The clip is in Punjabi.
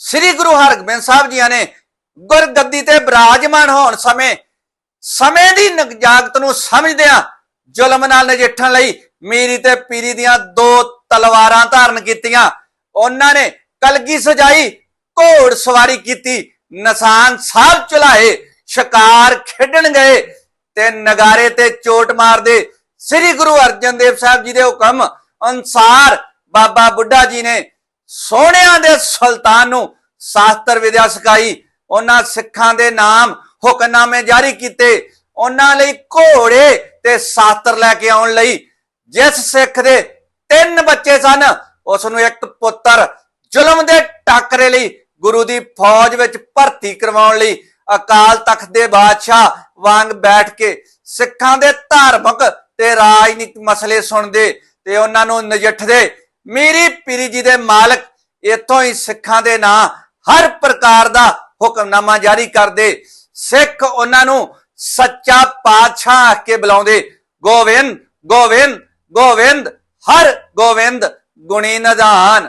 ਸ੍ਰੀ ਗੁਰੂ ਹਰਗੋਬਿੰਦ ਸਾਹਿਬ ਜੀਆਂ ਨੇ ਗੁਰਗੱਦੀ ਤੇ ਬਿਰਾਜਮਾਨ ਹੋਣ ਸਮੇਂ ਸਮੇਂ ਦੀ ਨਜਾਗਤ ਨੂੰ ਸਮਝਦਿਆਂ ਜ਼ੁਲਮ ਨਾਲ ਨਜਿੱਠਣ ਲਈ ਮੀਰੀ ਤੇ ਪੀਰੀ ਦੀਆਂ ਦੋ ਤਲਵਾਰਾਂ ਧਾਰਨ ਕੀਤੀਆਂ। ਉਹਨਾਂ ਨੇ ਕਲਗੀ ਸਜਾਈ, ਘੋੜ ਸਵਾਰੀ ਕੀਤੀ, ਨਿਸ਼ਾਨ ਸਾਹਿਬ ਚਲਾਏ, ਸ਼ਿਕਾਰ ਖੇਡਣ ਗਏ ਤੇ ਨਗਾਰੇ ਤੇ ਚੋਟ ਮਾਰਦੇ ਸ੍ਰੀ ਗੁਰੂ ਅਰਜਨ ਦੇਵ ਸਾਹਿਬ ਜੀ ਦੇ ਹੁਕਮ ਅਨਸਾਰ ਬਾਬਾ ਬੁੱਢਾ ਜੀ ਨੇ ਸੋਹਣਿਆਂ ਦੇ ਸੁਲਤਾਨ ਨੂੰ ਸ਼ਾਸਤਰ ਵਿਦਿਆ ਸਿਖਾਈ, ਉਹਨਾਂ ਸਿੱਖਾਂ ਦੇ ਨਾਮ ਹੁਕਮਨਾਮੇ ਜਾਰੀ ਕੀਤੇ। ਉਹਨਾਂ ਲਈ ਘੋੜੇ ਤੇ ਸ਼ਾਸਤਰ ਲੈ ਕੇ ਆਉਣ ਲਈ ਜਿਸ ਸਿੱਖ ਦੇ ਤਿੰਨ ਬੱਚੇ ਸਨ ਉਸ ਨੂੰ ਇੱਕ ਪੁੱਤਰ ਜ਼ੁਲਮ ਦੇ ਟਾਕਰੇ ਲਈ ਗੁਰੂ ਦੀ ਫੌਜ ਵਿੱਚ ਭਰਤੀ ਕਰਵਾਉਣ ਲਈ ਅਕਾਲ ਤਖਤ ਦੇ ਬਾਦਸ਼ਾਹ ਵਾਂਗ ਬੈਠ ਕੇ ਸਿੱਖਾਂ ਦੇ ਧਾਰਮਿਕ ਤੇ ਰਾਜਨੀਤਿਕ ਮਸਲੇ ਸੁਣਦੇ ਤੇ ਉਹਨਾਂ ਨੂੰ ਨਜਿੱਠਦੇ। ਮੇਰੀ ਪੀਰੀ ਜੀ ਦੇ ਮਾਲਕ ਇੱਥੋਂ ਹੀ ਸਿੱਖਾਂ ਦੇ ਨਾਂ ਹਰ ਪ੍ਰਕਾਰ ਦਾ ਹੁਕਮਨਾਮਾ ਜਾਰੀ ਕਰਦੇ। ਸਿੱਖ ਉਹਨਾਂ ਨੂੰ ਸੱਚਾ ਪਾਤਸ਼ਾਹ ਆਖ ਕੇ ਬੁਲਾਉਂਦੇ। ਗੋਵਿੰਦ ਗੋਵਿੰਦ ਗੋਵਿੰਦ, ਹਰ ਗੋਵਿੰਦ ਗੁਣੀ ਨਿਧਾਨ।